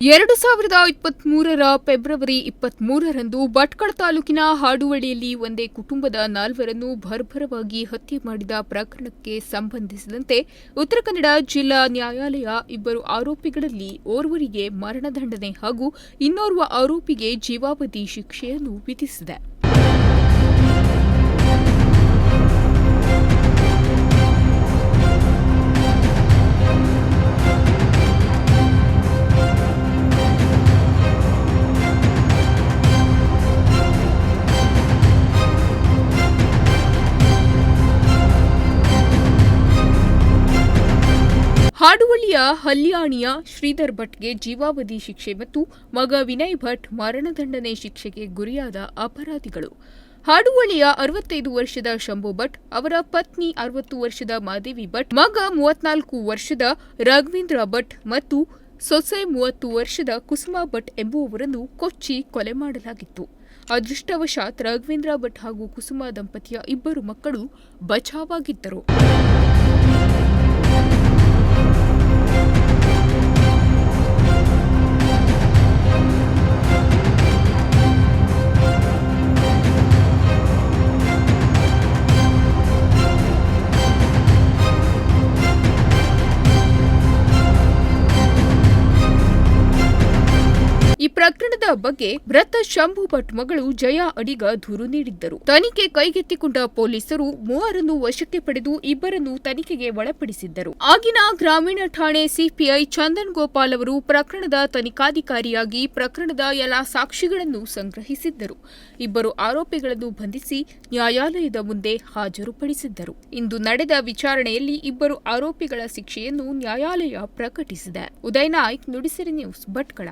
ಎರಡು ಸಾವಿರದ ಇಪ್ಪತ್ಮೂರರ ಫೆಬ್ರವರಿ ಇಪ್ಪತ್ಮೂರರಂದು ಭಟ್ಕಳ ತಾಲೂಕಿನ ಹಾಡುವಳಿಯಲ್ಲಿ ಒಂದೇ ಕುಟುಂಬದ ನಾಲ್ವರನ್ನು ಭರ್ಭರವಾಗಿ ಹತ್ಯೆ ಮಾಡಿದ ಪ್ರಕರಣಕ್ಕೆ ಸಂಬಂಧಿಸಿದಂತೆ ಉತ್ತರ ಕನ್ನಡ ಜಿಲ್ಲಾ ನ್ಯಾಯಾಲಯ ಇಬ್ಬರು ಆರೋಪಿಗಳಲ್ಲಿ ಓರ್ವರಿಗೆ ಮರಣದಂಡನೆ ಹಾಗೂ ಇನ್ನೋರ್ವ ಆರೋಪಿಗೆ ಜೀವಾವಧಿ ಶಿಕ್ಷೆಯನ್ನು ವಿಧಿಸಿದೆ. ಹಾಡುವಳ್ಳಿಯ ಹಲ್ಯಾಣಿಯ ಶ್ರೀಧರ್ ಭಟ್ಗೆ ಜೀವಾವಧಿ ಶಿಕ್ಷೆ ಮತ್ತು ಮಗ ವಿನಯ್ ಭಟ್ ಮರಣದಂಡನೆ ಶಿಕ್ಷೆಗೆ ಗುರಿಯಾದ ಅಪರಾಧಿಗಳು. ಹಾಡುವಳಿಯ ಅರವತ್ತೈದು ವರ್ಷದ ಶಂಭು ಭಟ್, ಅವರ ಪತ್ನಿ ಅರವತ್ತು ವರ್ಷದ ಮಾದೇವಿ ಭಟ್, ಮಗ ಮೂವತ್ನಾಲ್ಕು ವರ್ಷದ ರಾಘವೇಂದ್ರ ಭಟ್ ಮತ್ತು ಸೊಸೆ ಮೂವತ್ತು ವರ್ಷದ ಕುಸುಮಾ ಭಟ್ ಎಂಬುವವರನ್ನು ಕೊಚ್ಚಿ ಕೊಲೆ ಮಾಡಲಾಗಿತ್ತು. ಅದೃಷ್ಟವಶಾತ್ ರಾಘವೇಂದ್ರ ಭಟ್ ಹಾಗೂ ಕುಸುಮಾ ದಂಪತಿಯ ಇಬ್ಬರು ಮಕ್ಕಳು ಬಚಾವಾಗಿದ್ದರು. ಈ ಪ್ರಕರಣದ ಬಗ್ಗೆ ಮೃತ ಶಂಭು ಭಟ್ ಮಗಳು ಜಯಾ ಅಡಿಗ ದೂರು ನೀಡಿದ್ದರು. ತನಿಖೆ ಕೈಗೆತ್ತಿಕೊಂಡ ಪೊಲೀಸರು ಮೂವರನ್ನು ವಶಕ್ಕೆ ಪಡೆದು ಇಬ್ಬರನ್ನು ತನಿಖೆಗೆ ಒಳಪಡಿಸಿದ್ದರು. ಆಗಿನ ಗ್ರಾಮೀಣ ಠಾಣೆ ಸಿಪಿಐ ಚಂದನ್ ಗೋಪಾಲ್ ಅವರು ಪ್ರಕರಣದ ತನಿಖಾಧಿಕಾರಿಯಾಗಿ ಪ್ರಕರಣದ ಎಲ್ಲಾ ಸಾಕ್ಷಿಗಳನ್ನು ಸಂಗ್ರಹಿಸಿದ್ದರು. ಇಬ್ಬರು ಆರೋಪಿಗಳನ್ನು ಬಂಧಿಸಿ ನ್ಯಾಯಾಲಯದ ಮುಂದೆ ಹಾಜರುಪಡಿಸಿದ್ದರು. ಇಂದು ನಡೆದ ವಿಚಾರಣೆಯಲ್ಲಿ ಇಬ್ಬರು ಆರೋಪಿಗಳ ಶಿಕ್ಷೆಯನ್ನು ನ್ಯಾಯಾಲಯ ಪ್ರಕಟಿಸಿದೆ. ಉದಯ್ ನಾಯ್ಕ್, ನುಡಿಸಿರಿ ನ್ಯೂಸ್, ಭಟ್ಕಳ.